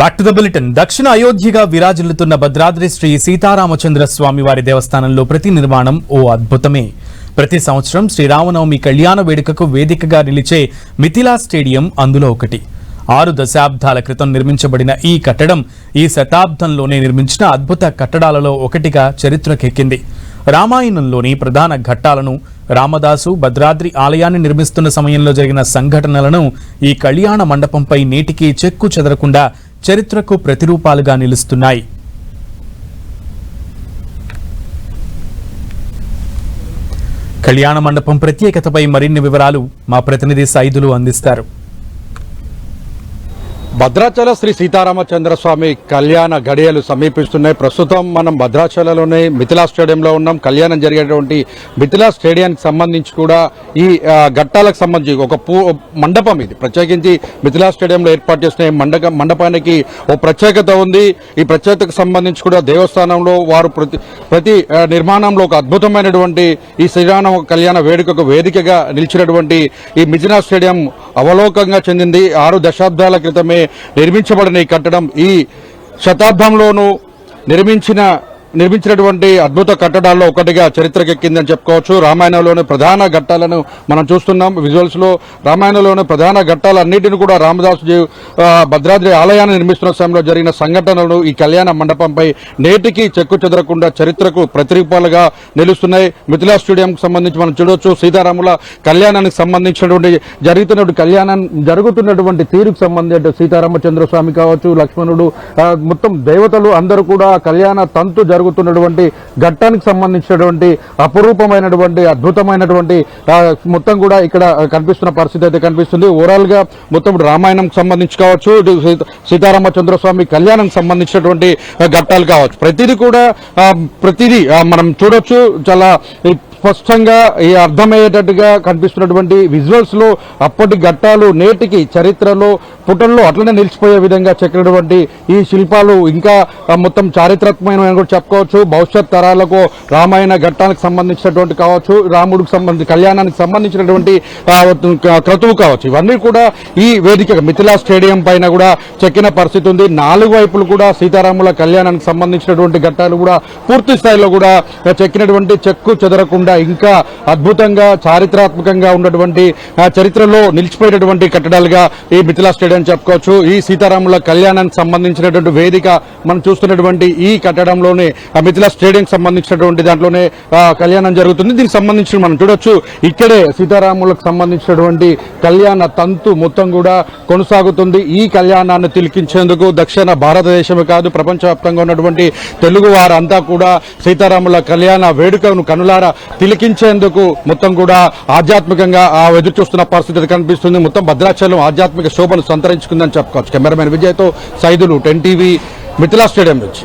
Back to the bulletin దక్షిణ అయోధ్యగా విరాజిల్లుతున్న భద్రాద్రి శ్రీ సీతారామచంద్ర స్వామి వారి దేవస్థానంలో ప్రతి నిర్మాణం ఓ అద్భుతమే. ప్రతి సంవత్సరం శ్రీరామనవమి కళ్యాణ వేడుకకు వేదికగా నిలిచే మిథిలా స్టేడియం అందులో ఒకటి. ఆరు దశాబ్దాల క్రితం నిర్మించబడిన ఈ కట్టడం ఈ శతాబ్దంలోనే నిర్మించిన అద్భుత కట్టడాలలో ఒకటిగా చరిత్రకెక్కింది. రామాయణంలోని ప్రధాన ఘట్టాలను రామదాసు భద్రాద్రి ఆలయాన్ని నిర్మిస్తున్న సమయంలో జరిగిన సంఘటనలను ఈ కళ్యాణ మండపంపై నేటికి చెక్కు చెదరకుండా చరిత్రకు ప్రతిరూపాలుగా నిలుస్తున్నాయి. కళ్యాణ మండపం ప్రత్యేకతపై మరిన్ని వివరాలు మా ప్రతినిధి సైదులు అందిస్తారు. భద్రాచల శ్రీ సీతారామచంద్ర స్వామి కళ్యాణ గడియలు సమీపిస్తున్నాయి. ప్రస్తుతం మనం భద్రాచలంలోనే మిథిలా స్టేడియంలో ఉన్నాం. కళ్యాణం జరిగేటువంటి మిథిలా స్టేడియానికి సంబంధించి కూడా ఈ ఘట్టాలకు సంబంధించి ఒక పూ మండపం ఇది. ప్రత్యేకించి మిథిలా స్టేడియంలో ఏర్పాటు చేసిన మండక మండపానికి ఓ ప్రత్యేకత ఉంది. ఈ ప్రత్యేకతకు సంబంధించి కూడా దేవస్థానంలో వారు ప్రతి ప్రతి నిర్మాణంలో ఒక అద్భుతమైనటువంటి ఈ శ్రీరామ కళ్యాణ వేడుకకు వేదికగా నిలిచినటువంటి ఈ మిథిలా స్టేడియం అవలోకంగా చెందింది. ఆరు దశాబ్దాల క్రితమే నిర్మించబడిన ఈ కట్టడం ఈ శతాబ్దంలోనూ నిర్మించిన నిర్మించినటువంటి అద్భుత కట్టడాల్లో ఒకటిగా చరిత్రకెక్కిందని చెప్పుకోవచ్చు. రామాయణంలోని ప్రధాన ఘట్టాలను మనం చూస్తున్నాం. విజువల్స్లో రామాయణంలోని ప్రధాన ఘట్టాలన్నింటిని కూడా రామదాసు భద్రాద్రి ఆలయాన్ని నిర్మిస్తున్న సమయంలో జరిగిన సంఘటనలు ఈ కళ్యాణ మండపంపై నేటికి చెక్కు చెదరకుండా చరిత్రకు ప్రతిరూపాలుగా నిలుస్తున్నాయి. మిథిలా స్టేడియంకు సంబంధించి మనం చూడొచ్చు. సీతారాముల కళ్యాణానికి సంబంధించినటువంటి జరుగుతున్నటువంటి కళ్యాణం జరుగుతున్నటువంటి తీరుకు సంబంధించి సీతారామచంద్ర స్వామి కావచ్చు లక్ష్మణుడు మొత్తం దేవతలు అందరూ కూడా కళ్యాణ తంతు జరుగు జరుగుతున్నటువంటి ఘట్టానికి సంబంధించినటువంటి అపురూపమైనటువంటి అద్భుతమైనటువంటి మొత్తం కూడా ఇక్కడ కనిపిస్తున్న పరిస్థితి అయితే కనిపిస్తుంది. ఓవరాల్గా మొత్తం రామాయణం సంబంధించి కావచ్చు సీతారామ సీత- స్వామి కళ్యాణం సంబంధించినటువంటి ఘట్టాలు కావచ్చు. ప్రతిదీ కూడా ప్రతిదీ మనం చూడొచ్చు చాలా స్పష్టంగా ఈ అర్థమయ్యేటట్టుగా కనిపిస్తున్నటువంటి విజువల్స్లో అప్పటి ఘట్టాలు నేటికి చరిత్రలో పుటల్లో అట్లనే నిలిచిపోయే విధంగా చెక్కినటువంటి ఈ శిల్పాలు ఇంకా మొత్తం చారిత్రాత్మకమైన కూడా చెప్పుకోవచ్చు. భవిష్యత్ తరాలకు రామాయణ ఘట్టానికి సంబంధించినటువంటి కావచ్చు రాముడికి సంబంధించి కళ్యాణానికి సంబంధించినటువంటి క్రతువు కావచ్చు. ఇవన్నీ కూడా ఈ వేదిక మిథిలా స్టేడియం పైన కూడా చెక్కిన పరిస్థితి ఉంది. నాలుగు వైపులు కూడా సీతారాముల కళ్యాణానికి సంబంధించినటువంటి ఘట్టాలు కూడా పూర్తి స్థాయిలో కూడా చెక్కినటువంటి చెక్కు చెదరకుండా ఇంకా అద్భుతంగా చారిత్రాత్మకంగా ఉన్నటువంటి చరిత్రలో నిలిచిపోయినటువంటి కట్టడాలుగా ఈ మిథిలా స్టేడియం చెప్పుకోవచ్చు. ఈ సీతారాముల కళ్యాణానికి సంబంధించినటువంటి వేదిక మనం చూస్తున్నటువంటి ఈ కట్టడంలోనే మిథిలా స్టేడియం సంబంధించినటువంటి దాంట్లోనే కళ్యాణం జరుగుతుంది. దీనికి సంబంధించి మనం చూడొచ్చు. ఇక్కడే సీతారాములకు సంబంధించినటువంటి కళ్యాణ తంతు మొత్తం కూడా కొనసాగుతుంది. ఈ కళ్యాణాన్ని తిలికించేందుకు దక్షిణ భారతదేశమే కాదు ప్రపంచవ్యాప్తంగా ఉన్నటువంటి తెలుగు వారంతా కూడా సీతారాముల కళ్యాణ వేడుకను కనులారా తిలికించేందుకు మొత్తం కూడా ఆధ్యాత్మికంగా ఆ ఎదురు చూస్తున్న పరిస్థితి కనిపిస్తుంది. మొత్తం భద్రాచలం ఆధ్యాత్మిక శోభను సంతరించుకుందని చెప్పుకోవచ్చు. Cameraman విజయ్తో Saidulu ten TV Mithila stadium నుంచి.